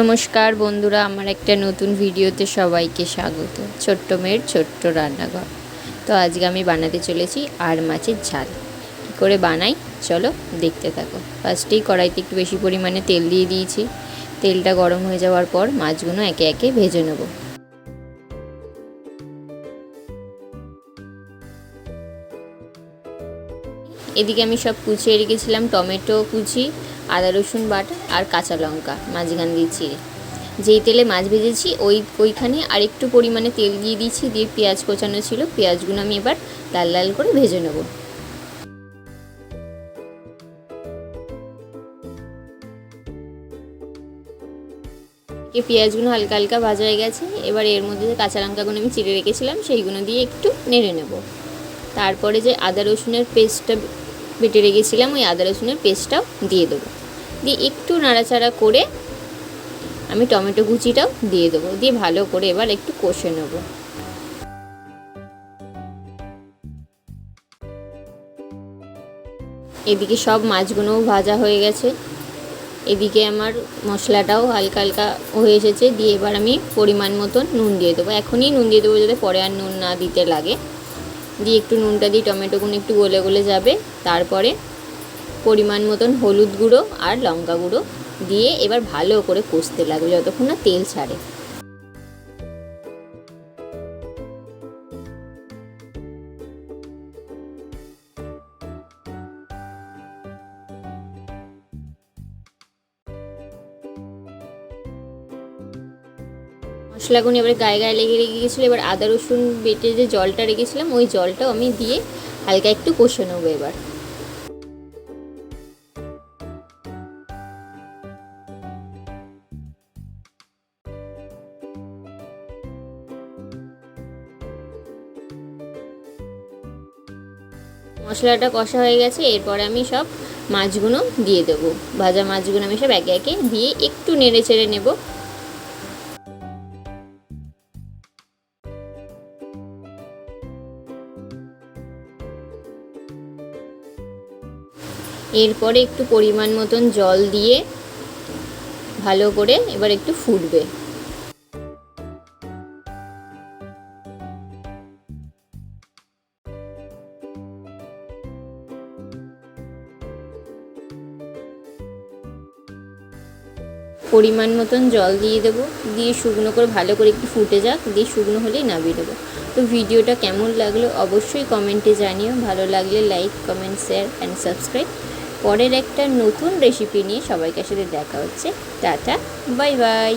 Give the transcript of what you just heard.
নমস্কার বন্ধুরা, আমার একটা নতুন ভিডিওতে সবাইকে স্বাগত। ছোট্ট মেয়ের ছোট্ট রান্নাঘর। তো আজকে আমি বানাতে চলেছি আর মাছের ঝাল। কী করে বানাই? চলো দেখতে থাকো। ফার্স্টেই কড়াইতে একটু বেশি পরিমাণে তেল দিয়ে দিয়েছি। তেলটা গরম হয়ে যাওয়ার পর মাছগুলো একে একে ভেজে নেব। এদিকে আমি সব কুচিয়ে রেখেছিলাম টমেটো কুচি। আদা রসুন বাটা আর কাঁচা লঙ্কা, মাঝখান দিয়ে চিড়ে। যেই তেলে মাছ ভেজেছি, ওই, ওইখানে আরেকটু পরিমাণে তেল দিয়ে দিয়েছি, দিয়ে পেঁয়াজ কোচানো ছিল। পেঁয়াজগুলো আমি এবার লাল লাল করে ভেজে নেব। পেঁয়াজগুলো হালকা হালকা ভাজা হয়ে গেছে। এবার এর মধ্যে যে কাঁচা লঙ্কাগুলো আমি চিড়ে রেখেছিলাম, সেইগুলো দিয়ে একটু নেড়ে নেব। তারপরে যে আদা রসুনের পেস্টটা বেটে রেখেছিলাম, ওই আদা রসুনের পেস্টটাও দিয়ে দেবো। দিয়ে একটু নাড়াচাড়া করে আমি টমেটো কুচিটাও দিয়ে দেবো, দিয়ে ভালো করে এবার একটু কষে নেব। এদিকে সব মাছগুলোও ভাজা হয়ে গেছে। এদিকে আমার মশলাটাও হালকা হালকা হয়ে এসেছে, দিয়ে এবার আমি পরিমাণ মতন নুন দিয়ে দেবো। এখনই নুন দিয়ে দেবো যাতে পরে আর নুন না দিতে লাগে। দিয়ে একটু নুনটা দিয়ে টমেটোগুলো একটু গলে গলে যাবে, তারপরে পরিমাণ মতন হলুদ গুঁড়ো আর লঙ্কা গুঁড়ো দিয়ে এবার ভালো করে কষতে লাগবে যতক্ষণ না তেল ছাড়ে। মশলাগুলো এবার গায়ে গায়ে লেগে লেগে গেছিল এবার আদা রসুন বেটে যে জলটা রেখেছিলাম, ওই জলটাও আমি দিয়ে হালকা একটু কষে নেব এবার। মশলাটা কষা হয়ে গেছে, এরপরে আমি সব মাছগুলো দিয়ে দেবো। ভাজা মাছগুলো আমি সব একে একে দিয়ে একটু নেড়ে চেড়ে নেব। এরপরে একটু পরিমাণ মতন জল দিয়ে ভালো করে এবার একটু ফুটবে। পরিমাণ মতন জল দিয়ে দেবো। দিয়ে শুকনো করে ভালো করে একটু ফুটে যাক। দিয়ে শুকনো হলেই নামিয়ে দেবো। তো ভিডিওটা কেমন লাগল অবশ্যই কমেন্টে জানিও। ভালো লাগলে like comment share and subscribe পরের একটা নতুন রেসিপি নিয়ে সবাইকে সাথে দেখা হচ্ছে। Tata bye bye